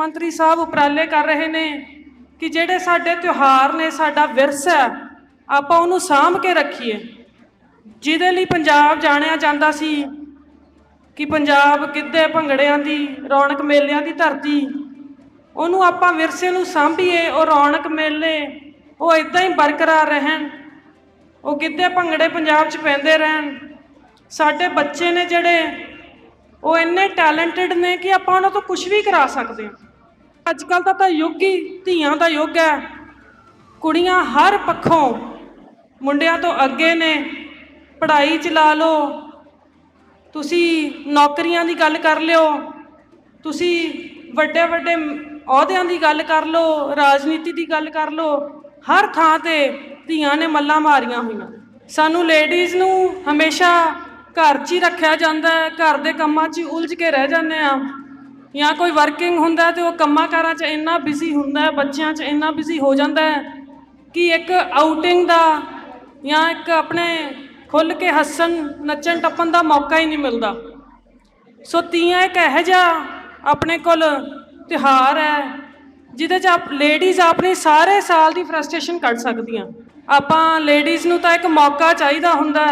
ਮੰਤਰੀ ਸਾਹਿਬ ਉਪਰਾਲੇ ਕਰ ਰਹੇ ਨੇ ਕਿ ਜਿਹੜੇ ਸਾਡੇ ਤਿਉਹਾਰ ਨੇ, ਸਾਡਾ ਵਿਰਸਾ ਆਪਾਂ ਉਹਨੂੰ ਸਾਂਭ ਕੇ ਰੱਖੀਏ। ਜਿਹਦੇ ਲਈ ਪੰਜਾਬ ਜਾਣਿਆ ਜਾਂਦਾ ਸੀ ਕਿ ਪੰਜਾਬ ਗਿੱਧੇ ਭੰਗੜਿਆਂ ਦੀ, ਰੌਣਕ ਮੇਲਿਆਂ ਦੀ ਧਰਤੀ, ਉਹਨੂੰ ਆਪਾਂ ਵਿਰਸੇ ਨੂੰ ਸਾਂਭੀਏ, ਉਹ ਰੌਣਕ ਮੇਲੇ, ਉਹ ਇਦਾਂ ਹੀ ਬਰਕਰਾਰ ਰਹਿਣ। ਉਹ ਗਿੱਧੇ ਭੰਗੜੇ ਪੰਜਾਬ 'ਚ ਪੈਂਦੇ ਰਹਿਣ। ਸਾਡੇ ਬੱਚੇ ਨੇ ਜਿਹੜੇ, ਉਹ ਇੰਨੇ ਟੈਲੈਂਟਡ ਨੇ ਕਿ ਆਪਾਂ ਉਹਨਾਂ ਤੋਂ ਕੁਝ ਵੀ ਕਰਾ ਸਕਦੇ ਹਾਂ। ਅੱਜ ਕੱਲ ਦਾ ਤਾਂ ਯੁੱਗ ਹੀ ਧੀਆਂ ਦਾ ਯੁੱਗ ਹੈ। ਕੁੜੀਆਂ ਹਰ ਪੱਖੋਂ ਮੁੰਡਿਆਂ ਤੋਂ ਅੱਗੇ ਨੇ। ਪੜ੍ਹਾਈ ਚ ਲਾ ਲਓ। ਤੁਸੀਂ ਨੌਕਰੀਆਂ ਦੀ ਗੱਲ ਕਰ ਲਿਓ। ਤੁਸੀਂ ਵੱਡੇ ਵੱਡੇ ਅਹੁਦਿਆਂ ਦੀ ਗੱਲ ਕਰ ਲਓ। ਰਾਜਨੀਤੀ ਦੀ ਗੱਲ ਕਰ ਲਓ। ਹਰ ਥਾਂ ਤੇ ਧੀਆਂ ਨੇ ਮੱਲਾਂ ਮਾਰੀਆਂ ਹੋਈਆਂ। ਸਾਨੂੰ ਲੇਡੀਜ਼ ਨੂੰ ਹਮੇਸ਼ਾ ਘਰ 'ਚ ਹੀ ਰੱਖਿਆ ਜਾਂਦਾ ਹੈ। ਘਰ ਦੇ ਕੰਮਾਂ 'ਚ ਹੀ ਉਲਝ ਕੇ ਰਹਿ ਜਾਂਦੇ ਆ ਜਾਂ ਕੋਈ ਵਰਕਿੰਗ ਹੁੰਦਾ ਹੈ ਤੇ ਉਹ ਕੰਮਾਂ ਕਾਰਾਂ 'ਚ ਇੰਨਾ ਬਿਜ਼ੀ ਹੁੰਦਾ ਹੈ, ਬੱਚਿਆਂ 'ਚ ਇੰਨਾ ਬਿਜ਼ੀ ਹੋ ਜਾਂਦਾ ਹੈ ਕਿ ਇੱਕ ਆਊਟਿੰਗ ਦਾ ਜਾਂ ਇੱਕ ਆਪਣੇ ਖੁੱਲ ਕੇ ਹੱਸਣ, ਨੱਚਣ, ਟੱਪਣ ਦਾ ਮੌਕਾ ਹੀ ਨਹੀਂ ਮਿਲਦਾ। ਸੋ ਤੀਆਂ ਇੱਕ ਇਹੋ ਜਿਹਾ ਆਪਣੇ ਕੋਲ ਤਿਉਹਾਰ ਹੈ, ਜਿਹਦੇ 'ਚ ਆਪ ਲੇਡੀਜ਼ ਆਪਣੀ ਸਾਰੇ ਸਾਲ ਦੀ ਫਰਸਟ੍ਰੇਸ਼ਨ ਕੱਢ ਸਕਦੀਆਂ। ਆਪਾਂ ਲੇਡੀਜ਼ ਨੂੰ ਤਾਂ ਇੱਕ ਮੌਕਾ ਚਾਹੀਦਾ ਹੁੰਦਾ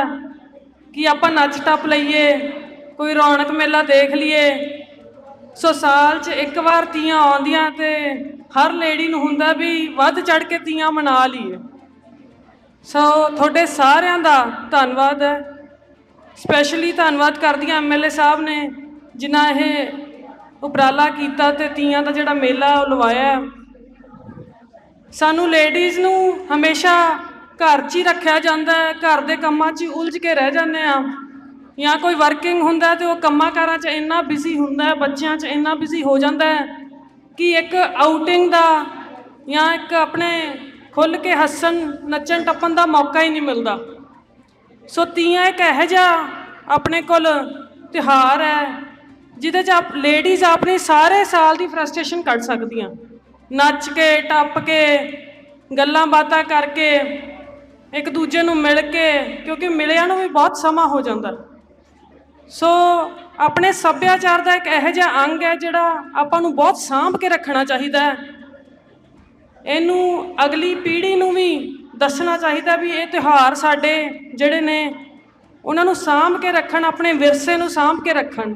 ਕਿ ਆਪਾਂ ਨੱਚ ਟੱਪ ਲਈਏ, ਕੋਈ ਰੌਣਕ ਮੇਲਾ ਦੇਖ ਲਈਏ ਸੋ ਸਾਲ 'ਚ ਇੱਕ ਵਾਰ ਤੀਆਂ ਆਉਂਦੀਆਂ ਤੇ ਹਰ ਲੇਡੀ ਨੂੰ ਹੁੰਦਾ ਵੀ ਵੱਧ ਚੜ ਕੇ ਤੀਆਂ ਮਨਾ ਲਈਏ। ਸੋ ਤੁਹਾਡੇ ਸਾਰਿਆਂ ਦਾ ਧੰਨਵਾਦ ਹੈ। ਸਪੈਸ਼ਲੀ ਧੰਨਵਾਦ ਕਰਦੀ ਹਾਂ ਐਮਐਲਏ ਸਾਹਿਬ ਨੇ, ਜਿਨ੍ਹਾਂ ਇਹ ਉਪਰਾਲਾ ਕੀਤਾ ਤੇ ਤੀਆਂ ਦਾ ਜਿਹੜਾ ਮੇਲਾ ਉਹ ਲਵਾਇਆ ਸਾਨੂੰ ਲੇਡੀਜ਼ ਨੂੰ ਹਮੇਸ਼ਾ ਘਰ 'ਚ ਹੀ ਰੱਖਿਆ ਜਾਂਦਾ ਹੈ, ਘਰ ਦੇ ਕੰਮਾਂ 'ਚ ਹੀ ਉਲਝ ਕੇ ਰਹਿ ਜਾਂਦੇ ਆ ਜਾਂ ਕੋਈ ਵਰਕਿੰਗ ਹੁੰਦਾ ਤੇ ਉਹ ਕੰਮਾਂ ਕਾਰਾਂ 'ਚ ਇੰਨਾ ਬਿਜ਼ੀ ਹੁੰਦਾ ਬੱਚਿਆਂ 'ਚ ਇੰਨਾ ਬਿਜ਼ੀ ਹੋ ਜਾਂਦਾ ਕਿ ਇੱਕ ਆਊਟਿੰਗ ਦਾ ਜਾਂ ਇੱਕ ਆਪਣੇ ਖੁੱਲ ਕੇ ਹੱਸਣ, ਨੱਚਣ, ਟੱਪਣ ਦਾ ਮੌਕਾ ਹੀ ਨਹੀਂ ਮਿਲਦਾ। ਸੋ ਤੀਆਂ ਇੱਕ ਇਹੋ ਜਿਹਾ ਆਪਣੇ ਕੋਲ ਤਿਉਹਾਰ ਹੈ, ਜਿਹਦੇ 'ਚ ਆਪ ਲੇਡੀਜ਼ ਆਪਣੀ ਸਾਰੇ ਸਾਲ ਦੀ ਫਰਸਟ੍ਰੇਸ਼ਨ ਕੱਢ ਸਕਦੀਆਂ। ਨੱਚ ਕੇ, ਟੱਪ ਕੇ, ਗੱਲਾਂ ਬਾਤਾਂ ਕਰਕੇ ਇੱਕ ਦੂਜੇ ਨੂੰ ਮਿਲ ਕੇ, ਕਿਉਂਕਿ ਮਿਲਿਆਂ ਨੂੰ ਵੀ ਬਹੁਤ ਸਮਾਂ ਹੋ ਜਾਂਦਾ। ਸੋ ਆਪਣੇ ਸੱਭਿਆਚਾਰ ਦਾ ਇੱਕ ਇਹੋ ਜਿਹਾ ਅੰਗ ਹੈ ਜਿਹੜਾ ਆਪਾਂ ਨੂੰ ਬਹੁਤ ਸਾਂਭ ਕੇ ਰੱਖਣਾ ਚਾਹੀਦਾ ਹੈ। ਇਹਨੂੰ ਅਗਲੀ ਪੀੜ੍ਹੀ ਨੂੰ ਵੀ ਦੱਸਣਾ ਚਾਹੀਦਾ ਵੀ ਇਹ ਤਿਉਹਾਰ ਸਾਡੇ ਜਿਹੜੇ ਨੇ, ਉਹਨਾਂ ਨੂੰ ਸਾਂਭ ਕੇ ਰੱਖਣ, ਆਪਣੇ ਵਿਰਸੇ ਨੂੰ ਸਾਂਭ ਕੇ ਰੱਖਣ।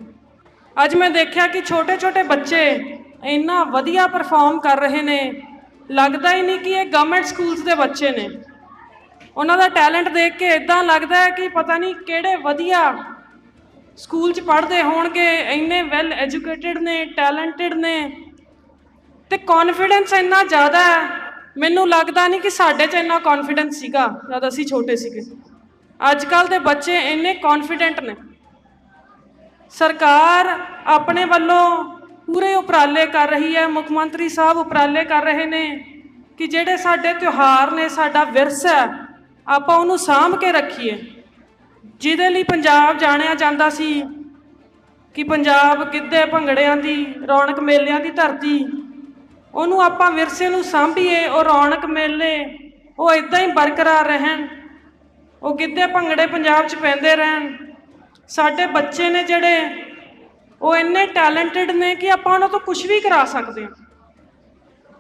ਅੱਜ ਮੈਂ ਦੇਖਿਆ ਕਿ ਛੋਟੇ-ਛੋਟੇ ਬੱਚੇ ਇੰਨਾ ਵਧੀਆ ਪਰਫਾਰਮ ਕਰ ਰਹੇ ਨੇ। ਲੱਗਦਾ ਹੀ ਨਹੀਂ ਕਿ ਇਹ ਗਵਰਨਮੈਂਟ ਸਕੂਲਸ ਦੇ ਬੱਚੇ ਨੇ। ਉਹਨਾਂ ਦਾ ਟੈਲੈਂਟ ਦੇਖ ਕੇ ਇਦਾਂ ਲੱਗਦਾ ਹੈ ਕਿ ਪਤਾ ਨਹੀਂ ਕਿਹੜੇ ਵਧੀਆ ਸਕੂਲ 'ਚ ਪੜ੍ਹਦੇ ਹੋਣਗੇ, ਇੰਨੇ ਵੈਲ ਐਜੂਕੇਟਿਡ ਨੇ ਟੈਲੈਂਟਡ ਨੇ, ਤੇ ਕੌਨਫੀਡੈਂਸ ਇੰਨਾ ਜ਼ਿਆਦਾ ਹੈ, ਮੈਨੂੰ ਲੱਗਦਾ ਨਹੀਂ ਕਿ ਸਾਡੇ 'ਚ ਇੰਨਾ ਕੌਨਫੀਡੈਂਸ ਸੀਗਾ, ਜਦ ਅਸੀਂ ਛੋਟੇ ਸੀਗੇ। ਅੱਜ ਕੱਲ ਦੇ ਬੱਚੇ ਇੰਨੇ ਕੌਨਫੀਡੈਂਟ ਨੇ। ਸਰਕਾਰ ਆਪਣੇ ਵੱਲੋਂ ਪੂਰੇ ਉਪਰਾਲੇ ਕਰ ਰਹੀ ਹੈ, ਮੁੱਖ ਮੰਤਰੀ ਸਾਹਿਬ ਉਪਰਾਲੇ ਕਰ ਰਹੇ ਨੇ ਕਿ ਜਿਹੜੇ ਸਾਡੇ ਤਿਉਹਾਰ ਨੇ, ਸਾਡਾ ਵਿਰਸਾ ਆਪਾਂ ਉਹਨੂੰ ਸਾਂਭ ਕੇ ਰੱਖੀਏ। ਜਿਹਦੇ ਲਈ ਪੰਜਾਬ ਜਾਣਿਆ ਜਾਂਦਾ ਸੀ ਕਿ ਪੰਜਾਬ ਗਿੱਧੇ ਭੰਗੜਿਆਂ ਦੀ, ਰੌਣਕ ਮੇਲਿਆਂ ਦੀ ਧਰਤੀ। ਉਹਨੂੰ ਆਪਾਂ ਵਿਰਸੇ ਨੂੰ ਸਾਂਭੀਏ, ਉਹ ਰੌਣਕ ਮੇਲੇ, ਉਹ ਇਦਾਂ ਹੀ ਬਰਕਰਾਰ ਰਹਿਣ। ਉਹ ਗਿੱਧੇ ਭੰਗੜੇ ਪੰਜਾਬ 'ਚ ਪੈਂਦੇ ਰਹਿਣ। ਸਾਡੇ ਬੱਚੇ ਨੇ ਜਿਹੜੇ, ਉਹ ਇੰਨੇ ਟੈਲੈਂਟਡ ਨੇ ਕਿ ਆਪਾਂ ਉਹਨਾਂ ਤੋਂ ਕੁਝ ਵੀ ਕਰਾ ਸਕਦੇ ਹਾਂ।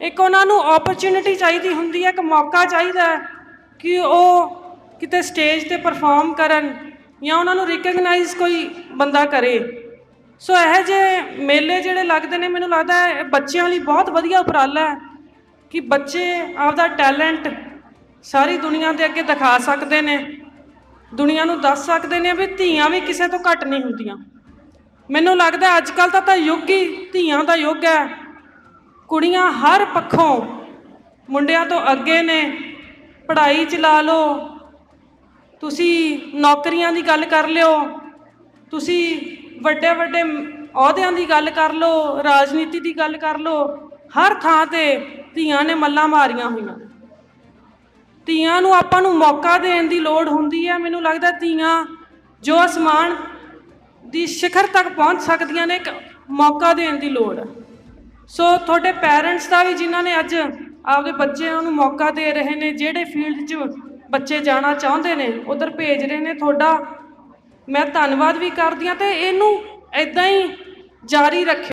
ਇੱਕ ਉਹਨਾਂ ਨੂੰ ਓਪਰਚ्युनिटी ਚਾਹੀਦੀ ਹੁੰਦੀ ਹੈ, ਇੱਕ ਮੌਕਾ ਚਾਹੀਦਾ ਕਿ ਉਹ ਕਿਤੇ ਸਟੇਜ ਤੇ ਪਰਫਾਰਮ ਕਰਨ ਜਾਂ ਉਹਨਾਂ ਨੂੰ ਰਿਕਗਨਾਈਜ਼ ਕੋਈ ਬੰਦਾ ਕਰੇ। ਸੋ ਇਹ ਜੇ ਮੇਲੇ ਜਿਹੜੇ ਲੱਗਦੇ ਨੇ, ਮੈਨੂੰ ਲੱਗਦਾ ਹੈ ਇਹ ਬੱਚਿਆਂ ਲਈ ਬਹੁਤ ਵਧੀਆ ਉਪਰਾਲਾ ਹੈ ਕਿ ਬੱਚੇ ਆਪਦਾ ਟੈਲੈਂਟ ਸਾਰੀ ਦੁਨੀਆ ਦੇ ਅੱਗੇ ਦਿਖਾ ਸਕਦੇ ਨੇ। ਦੁਨੀਆ ਨੂੰ ਦੱਸ ਸਕਦੇ ਨੇ ਵੀ ਧੀਆਂ ਵੀ ਕਿਸੇ ਤੋਂ ਘੱਟ ਨਹੀਂ ਹੁੰਦੀਆਂ। ਮੈਨੂੰ ਲੱਗਦਾ ਅੱਜ ਕੱਲ ਦਾ ਤਾਂ ਯੁੱਗ ਹੀ ਧੀਆਂ ਦਾ ਯੁੱਗ ਹੈ। ਕੁੜੀਆਂ ਹਰ ਪੱਖੋਂ ਮੁੰਡਿਆਂ ਤੋਂ ਅੱਗੇ ਨੇ। ਪੜ੍ਹਾਈ ਚ ਲਾ ਲਓ ਤੁਸੀਂ ਨੌਕਰੀਆਂ ਦੀ ਗੱਲ ਕਰ ਲਿਓ, ਤੁਸੀਂ ਵੱਡੇ ਵੱਡੇ ਅਹੁਦਿਆਂ ਦੀ ਗੱਲ ਕਰ ਲਓ, ਰਾਜਨੀਤੀ ਦੀ ਗੱਲ ਕਰ ਲਓ, ਹਰ ਥਾਂ ਤੇ ਧੀਆਂ ਨੇ ਮੱਲਾਂ ਮਾਰੀਆਂ ਹੋਈਆਂ। ਧੀਆਂ ਨੂੰ ਆਪਾਂ ਨੂੰ ਮੌਕਾ ਦੇਣ ਦੀ ਲੋੜ ਹੁੰਦੀ ਹੈ, ਮੈਨੂੰ ਲੱਗਦਾ ਧੀਆਂ ਜੋ ਅਸਮਾਨ ਦੀ ਸਿਖਰ ਤੱਕ ਪਹੁੰਚ ਸਕਦੀਆਂ ਨੇ, ਇੱਕ ਮੌਕਾ ਦੇਣ ਦੀ ਲੋੜ ਹੈ। ਸੋ ਤੁਹਾਡੇ ਪੈਰੈਂਟਸ ਦਾ ਵੀ ਜਿਨ੍ਹਾਂ ਨੇ ਅੱਜ ਆਪਦੇ ਬੱਚਿਆਂ ਨੂੰ ਮੌਕਾ ਦੇ ਰਹੇ ਨੇ, ਜਿਹੜੇ ਫੀਲਡ 'ਚ ਬੱਚੇ ਜਾਣਾ ਚਾਹੁੰਦੇ ਨੇ, ਉਧਰ ਭੇਜ ਰਹੇ ਨੇ ਤੁਹਾਡਾ। ਮੈਂ ਧੰਨਵਾਦ ਵੀ ਕਰਦੀ ਹਾਂ ਤੇ ਇਹਨੂੰ ਇਦਾਂ ਹੀ ਜਾਰੀ ਰੱਖਿਓ।